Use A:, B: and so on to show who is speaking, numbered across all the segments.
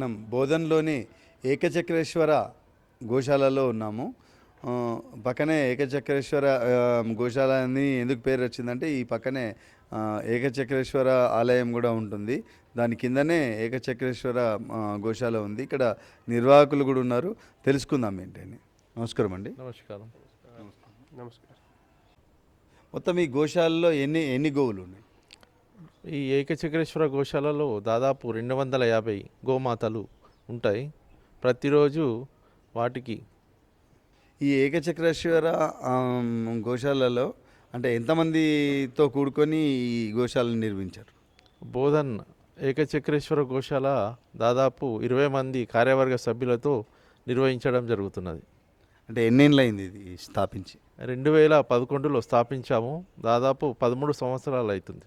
A: మనం బోధన్లోని ఏకచక్రేశ్వర గోశాలలో ఉన్నాము. పక్కనే ఏకచక్రేశ్వర గోశాల అని ఎందుకు పేరు వచ్చిందంటే ఈ పక్కనే ఏకచక్రేశ్వర ఆలయం కూడా ఉంటుంది. దాని కిందనే ఏకచక్రేశ్వర గోశాల ఉంది. ఇక్కడ నిర్వాహకులు కూడా ఉన్నారు. తెలుసుకుందాం ఏంటని. నమస్కారం అండి.
B: నమస్కారం. నమస్కారం.
A: మొత్తం ఈ గోశాలలో ఎన్ని ఎన్ని గోవులు ఉన్నాయి?
B: ఈ ఏకచక్రేశ్వర గోశాలలో దాదాపు రెండు వందల యాభై గోమాతలు ఉంటాయి. ప్రతిరోజు వాటికి
A: ఈ ఏకచక్రేశ్వర గోశాలలో అంటే ఎంతమందితో కూడుకొని ఈ గోశాలను నిర్మించారు?
B: బోధన్ ఏకచక్రేశ్వర గోశాల దాదాపు ఇరవై మంది కార్యవర్గ సభ్యులతో నిర్వహించడం జరుగుతున్నది.
A: అంటే ఎన్నేళ్ళు అయింది ఇది స్థాపించి?
B: రెండు వేల పదకొండులో స్థాపించాము. దాదాపు పదమూడు సంవత్సరాలు అవుతుంది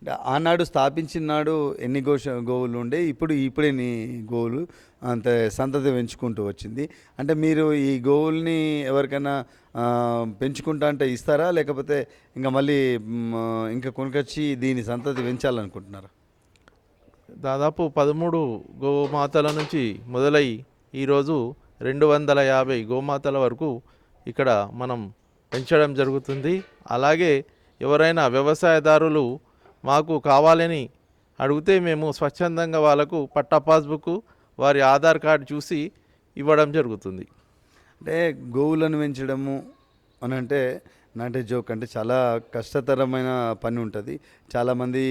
A: అంటే ఆనాడు స్థాపించిన నాడు ఎన్ని గోష గోవులు ఉండే ఇప్పుడు ఇప్పుడు ఎన్ని గోవులు అంత సంతతి పెంచుకుంటూ వచ్చింది. అంటే మీరు ఈ గోవుల్ని ఎవరికైనా పెంచుకుంటా అంటే ఇస్తారా? లేకపోతే ఇంకా మళ్ళీ ఇంకా కొనుకొచ్చి దీని సంతతి పెంచాలనుకుంటున్నారా?
B: దాదాపు పదమూడు గోమాతల నుంచి మొదలై ఈరోజు రెండు వందల యాభై గోమాతల వరకు ఇక్కడ మనం పెంచడం జరుగుతుంది. అలాగే ఎవరైనా వ్యవసాయదారులు మాకు కావాలని అడిగితే మేము స్వచ్ఛందంగా వాళ్ళకు పట్టా పాస్బుక్ వారి ఆధార్ కార్డు చూసి ఇవ్వడం జరుగుతుంది.
A: అంటే గోవులను పెంచడము అని అంటే నాటే జోక్ అంటే చాలా కష్టతరమైన పని ఉంటుంది. చాలామంది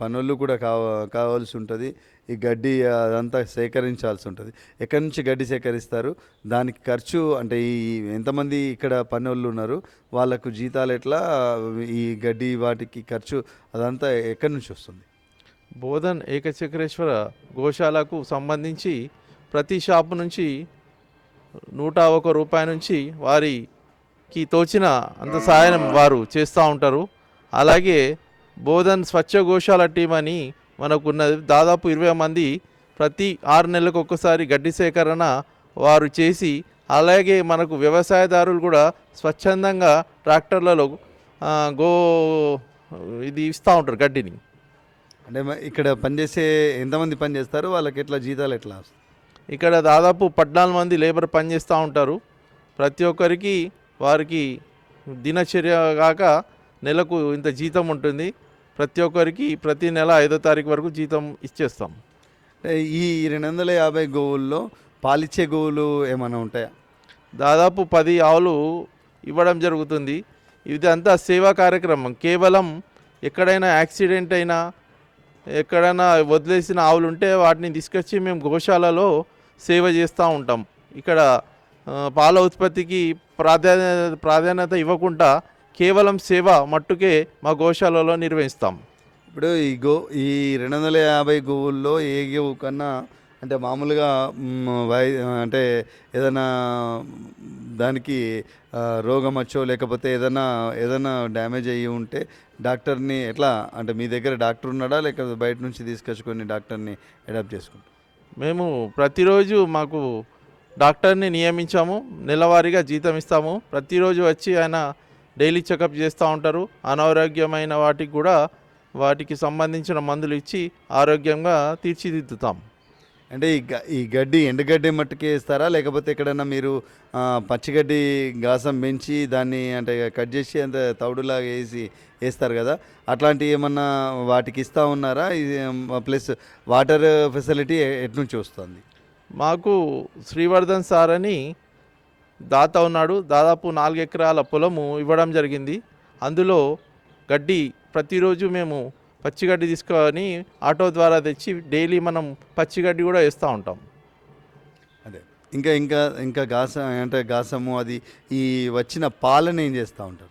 A: పనులు కూడా కావ కావాల్సి ఉంటుంది. ఈ గడ్డి అదంతా సేకరించాల్సి ఉంటుంది. ఎక్కడి నుంచి గడ్డి సేకరిస్తారు? దానికి ఖర్చు అంటే ఈ ఎంతమంది ఇక్కడ పనులు ఉన్నారు? వాళ్ళకు జీతాలు ఎట్లా? ఈ గడ్డి వాటికి ఖర్చు అదంతా ఎక్కడి నుంచి వస్తుంది?
B: బోధన్ ఏకచక్రేశ్వర గోశాలకు సంబంధించి ప్రతి షాపు నుంచి నూట ఒక రూపాయి నుంచి వారి వారికి తోచిన అంత సహాయం వారు చేస్తూ ఉంటారు. అలాగే బోధన్ స్వచ్ఛ గోశాల టీం అని మనకు ఉన్నది దాదాపు ఇరవై మంది ప్రతి ఆరు నెలలకు ఒక్కసారి గడ్డి సేకరణ వారు చేసి అలాగే మనకు వ్యవసాయదారులు కూడా స్వచ్ఛందంగా ట్రాక్టర్లలో గో ఇది ఇస్తూ ఉంటారు గడ్డిని.
A: అంటే ఇక్కడ పనిచేసే ఎంతమంది పని చేస్తారు వాళ్ళకి ఎట్లా జీతాలు ఎట్లా
B: ఇక్కడ దాదాపు పద్నాలుగు మంది లేబర్ పనిచేస్తూ ఉంటారు. ప్రతి ఒక్కరికి వారికి దినచర్య కాక నెలకు ఇంత జీతం ఉంటుంది. ప్రతి ఒక్కరికి ప్రతి నెల ఐదో తారీఖు వరకు జీతం ఇచ్చేస్తాం.
A: ఈ రెండు వందల యాభై గోవుల్లో పాలిచ్చే గోవులు ఏమైనా ఉంటాయా?
B: దాదాపు పది ఆవులు ఇవ్వడం జరుగుతుంది. ఇది అంతా సేవా కార్యక్రమం. కేవలం ఎక్కడైనా యాక్సిడెంట్ అయినా ఎక్కడైనా వదిలేసిన ఆవులు ఉంటే వాటిని తీసుకొచ్చి మేము గోశాలలో సేవ చేస్తూ ఉంటాం. ఇక్కడ పాల ఉత్పత్తికి ప్రాధాన్యత ప్రాధాన్యత ఇవ్వకుండా కేవలం సేవ మట్టుకే మా గోశాలలో నిర్వహిస్తాం.
A: ఇప్పుడు ఈ గో ఈ రెండు వందల యాభై గోవుల్లో ఏ గోవు కన్నా అంటే మామూలుగా వై అంటే ఏదైనా దానికి రోగం వచ్చో లేకపోతే ఏదైనా ఏదైనా డ్యామేజ్ అయ్యి ఉంటే డాక్టర్ని ఎట్లా అంటే మీ దగ్గర డాక్టర్ ఉన్నాడా లేకపోతే బయట నుంచి తీసుకొచ్చుకొని డాక్టర్ని అడాప్ట్ చేసుకుంటాం?
B: మేము ప్రతిరోజు మాకు డాక్టర్ని నియమించాము నెలవారీగా జీతం ఇస్తాము. ప్రతిరోజు వచ్చి ఆయన డైలీ చెకప్ చేస్తూ ఉంటారు. అనారోగ్యమైన వాటికి కూడా వాటికి సంబంధించిన మందులు ఇచ్చి ఆరోగ్యంగా తీర్చిదిద్దుతాం.
A: అంటే ఈ గ- ఈ గడ్డి ఎండుగడ్డి మట్టుకే ఇస్తారా? లేకపోతే ఎక్కడన్నా మీరు పచ్చిగడ్డి గాసం పెంచి దాన్ని అంటే కట్ చేసి అంత తౌడులాగా వేసి వేస్తారు కదా? అట్లాంటివి ఏమన్నా వాటికి ఇస్తూ ఉన్నారా? ఇది ప్లస్ వాటర్ ఫెసిలిటీ ఎట్నుంచి వస్తుంది?
B: మాకు శ్రీవర్ధన్ సార్ అని దాత ఉన్నాడు. దాదాపు నాలుగు ఎకరాల పొలము ఇవ్వడం జరిగింది. అందులో గడ్డి ప్రతిరోజు మేము పచ్చిగడ్డి తీసుకొని ఆటో ద్వారా తెచ్చి డైలీ మనం పచ్చిగడ్డి కూడా వేస్తూ ఉంటాం.
A: అదే. ఇంకా ఇంకా ఇంకా గాసం అంటే గాసము అది ఈ వచ్చిన పాలను ఏం చేస్తూ ఉంటారు?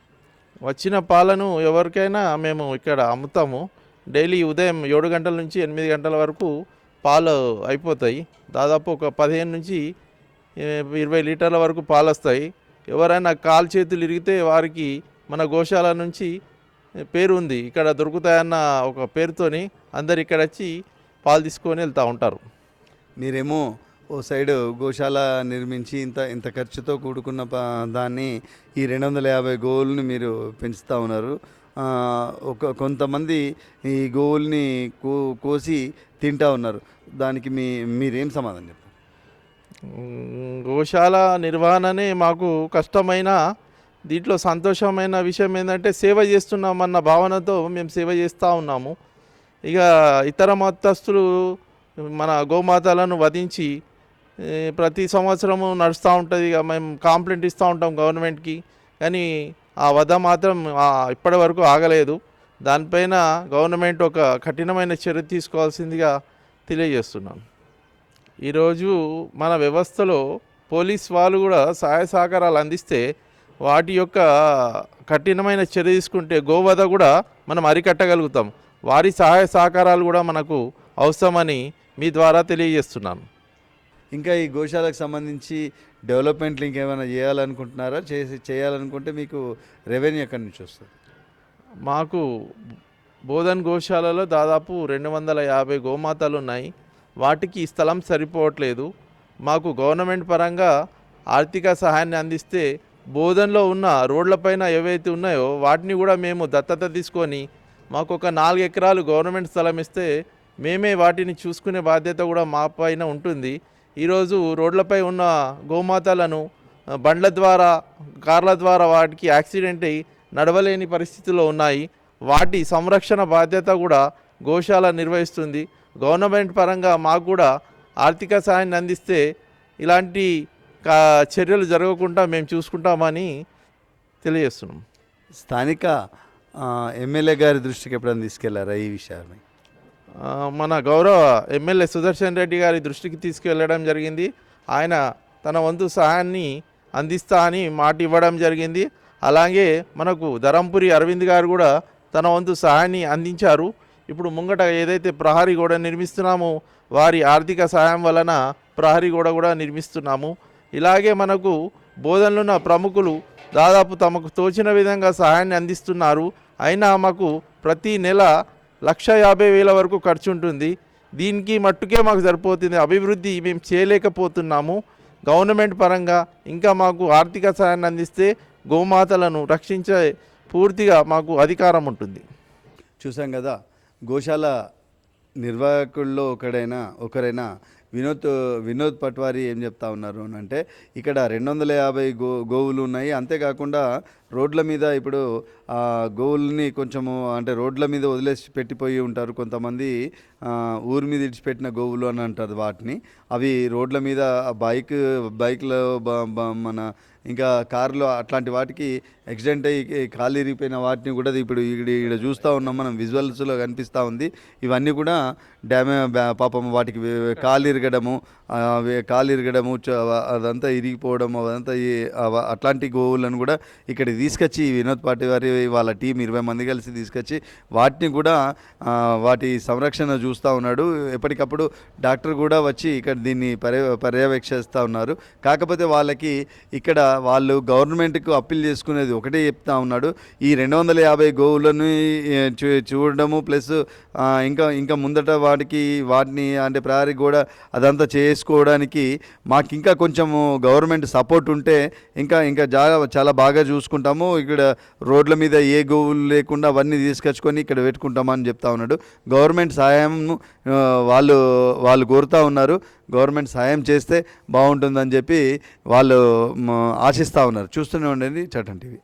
B: వచ్చిన పాలను ఎవరికైనా మేము ఇక్కడ అమ్ముతాము. డైలీ ఉదయం ఏడు గంటల నుంచి ఎనిమిది గంటల వరకు పాలు అయిపోతాయి. దాదాపు ఒక పదిహేను నుంచి ఇరవై లీటర్ల వరకు పాలు వస్తాయి ఎవరైనా కాలు చేతులు ఇరిగితే వారికి మన గోశాల నుంచి పేరు ఉంది. ఇక్కడ దొరుకుతాయన్న ఒక పేరుతోని అందరు ఇక్కడ వచ్చి పాలు తీసుకొని వెళ్తూ ఉంటారు.
A: మీరేమో ఓ సైడ్ గోశాల నిర్మించి ఇంత ఇంత ఖర్చుతో కూడుకున్న దాన్ని ఈ రెండు వందల యాభై గోల్ని మీరు పెంచుతూ ఉన్నారు. ఒక కొంతమంది ఈ గోవుల్ని కో కోసి తింటా ఉన్నారు. దానికి మీ మీరేం సమాధానం చెప్పారు?
B: గోశాల నిర్వహణనే మాకు కష్టమైన దీంట్లో సంతోషమైన విషయం ఏంటంటే సేవ చేస్తున్నామన్న భావనతో మేము సేవ చేస్తూ ఉన్నాము. ఇక ఇతర మతస్థులు మన గోమాతలను వధించి ప్రతి సంవత్సరము నడుస్తూ ఉంటుంది. ఇక మేము కాంప్లైంట్ ఇస్తూ ఉంటాం గవర్నమెంట్కి. కానీ ఆ వధ మాత్రం ఇప్పటి వరకు ఆగలేదు. దానిపైన గవర్నమెంట్ ఒక కఠినమైన చర్య తీసుకోవాల్సిందిగా తెలియజేస్తున్నాను. ఈరోజు మన వ్యవస్థలో పోలీస్ వాళ్ళు కూడా సహాయ సహకారాలు అందిస్తే వాటి యొక్క కఠినమైన చర్య తీసుకుంటే గోవధ కూడా మనం అరికట్టగలుగుతాం. వారి సహాయ సహకారాలు కూడా మనకు అవసరమని మీ ద్వారా తెలియజేస్తున్నాను.
A: ఇంకా ఈ గోశాలకు సంబంధించి డెవలప్మెంట్లు ఇంకేమైనా చేయాలనుకుంటున్నారా? చేసి చేయాలనుకుంటే మీకు రెవెన్యూ ఎక్కడి నుంచి వస్తుంది?
B: మాకు బోధన్ గోశాలలో దాదాపు రెండు వందల యాభై గోమాతలు ఉన్నాయి. వాటికి స్థలం సరిపోవట్లేదు. మాకు గవర్నమెంట్ పరంగా ఆర్థిక సహాయాన్ని అందిస్తే బోధనలో ఉన్న రోడ్లపైన ఏవైతే ఉన్నాయో వాటిని కూడా మేము దత్తత తీసుకొని మాకు ఒక నాలుగు ఎకరాలు గవర్నమెంట్ స్థలం ఇస్తే మేమే వాటిని చూసుకునే బాధ్యత కూడా మా పైన ఉంటుంది. ఈరోజు రోడ్లపై ఉన్న గోమాతలను బండ్ల ద్వారా కార్ల ద్వారా వాటికి యాక్సిడెంట్ అయ్యి నడవలేని పరిస్థితుల్లో ఉన్నాయి. వాటి సంరక్షణ బాధ్యత కూడా గోశాల నిర్వహిస్తుంది. గవర్నమెంట్ పరంగా మాకు కూడా ఆర్థిక సాయాన్ని అందిస్తే ఇలాంటి కా- చర్యలు జరగకుండా మేము చూసుకుంటామని తెలియజేస్తున్నాం.
A: స్థానిక ఎమ్మెల్యే గారి దృష్టికి ఎప్పుడైనా తీసుకెళ్ళారా ఈ విషయాన్ని?
B: మన గౌరవ ఎమ్మెల్యే సుదర్శన్ రెడ్డి గారి దృష్టికి తీసుకువెళ్ళడం జరిగింది. ఆయన తన వంతు సహాయాన్ని అందిస్తా అని మాట ఇవ్వడం జరిగింది. అలాగే మనకు ధరంపురి అరవింద్ గారు కూడా తన వంతు సహాయాన్ని అందించారు. ఇప్పుడు ముంగట ఏదైతే ప్రహరీ గోడ నిర్మిస్తున్నామో వారి ఆర్థిక సహాయం వలన ప్రహరీ గోడ కూడా నిర్మిస్తున్నాము. ఇలాగే మనకు బోధనలున్న ప్రముఖులు దాదాపు తమకు తోచిన విధంగా సహాయాన్ని అందిస్తున్నారు. అయినా మాకు ప్రతి నెల లక్ష యాభై వేల వరకు ఖర్చు ఉంటుంది దీనికి మట్టుకే మాకు సరిపోతుంది. అభివృద్ధి మేము చేయలేకపోతున్నాము. గవర్నమెంట్ పరంగా ఇంకా మాకు ఆర్థిక సహాయాన్ని అందిస్తే గోమాతలను రక్షించే పూర్తిగా మాకు అధికారం ఉంటుంది.
A: చూసాం కదా గోశాల నిర్వాహకుల్లో ఒకడైనా ఒకరైన వినోద్ వినోద్ పట్వారి ఏం చెప్తా ఉన్నారు అని అంటే ఇక్కడ రెండు వందల యాభై గో గోవులు ఉన్నాయి. అంతేకాకుండా రోడ్ల మీద ఇప్పుడు గోవుల్ని కొంచెము అంటే రోడ్ల మీద వదిలేసి పెట్టిపోయి ఉంటారు కొంతమంది ఊరి మీద ఇడిచిపెట్టిన గోవులు అని అంటారు వాటిని. అవి రోడ్ల మీద బైక్ బైక్లో మన ఇంకా కారులో అట్లాంటి వాటికి యాక్సిడెంట్ అయ్యి కాలు ఇరిగిపోయిన వాటిని కూడా ఇప్పుడు ఇక్కడ ఇక్కడ చూస్తూ ఉన్నాం మనం విజువల్స్లో కనిపిస్తూ ఉంది. ఇవన్నీ కూడా డ్యామే పాపం వాటికి కాలు ఇరగడము కాలు ఇరగడము చ- అదంతా ఇరిగిపోవడం అదంతా అట్లాంటి గోవులను కూడా ఇక్కడ తీసుకొచ్చి వినోద్ పాటి వారి వాళ్ళ టీం ఇరవై మంది కలిసి తీసుకొచ్చి వాటిని కూడా వాటి సంరక్షణ చూస్తూ ఉన్నాడు. ఎప్పటికప్పుడు డాక్టర్ కూడా వచ్చి ఇక్కడ దీన్ని పర్య పర్యవేక్షిస్తూ ఉన్నారు. కాకపోతే వాళ్ళకి ఇక్కడ వాళ్ళు గవర్నమెంట్కు అప్పీల్ చేసుకునేది ఒకటే చెప్తా ఉన్నాడు. ఈ రెండు వందల యాభై గోవులను చూ చూడడము ప్లస్ ఇంకా ఇంకా ముందట వాటికి వాటిని అంటే ప్రయారీ కూడా అదంతా చేసుకోవడానికి మాకు ఇంకా కొంచెము గవర్నమెంట్ సపోర్ట్ ఉంటే ఇంకా ఇంకా జాగా చాలా బాగా చూసుకుంటాం. పెట్టుకుంటాము ఇక్కడ రోడ్ల మీద ఏ గోవులు లేకుండా అవన్నీ తీసుకొచ్చుకొని ఇక్కడ పెట్టుకుంటామని చెప్తా ఉన్నాడు. గవర్నమెంట్ సహాయం వాళ్ళు వాళ్ళు కోరుతా ఉన్నారు. గవర్నమెంట్ సహాయం చేస్తే బాగుంటుందని చెప్పి వాళ్ళు ఆశిస్తూ ఉన్నారు. చూస్తూనే ఉండండి చట్టం టీవీ.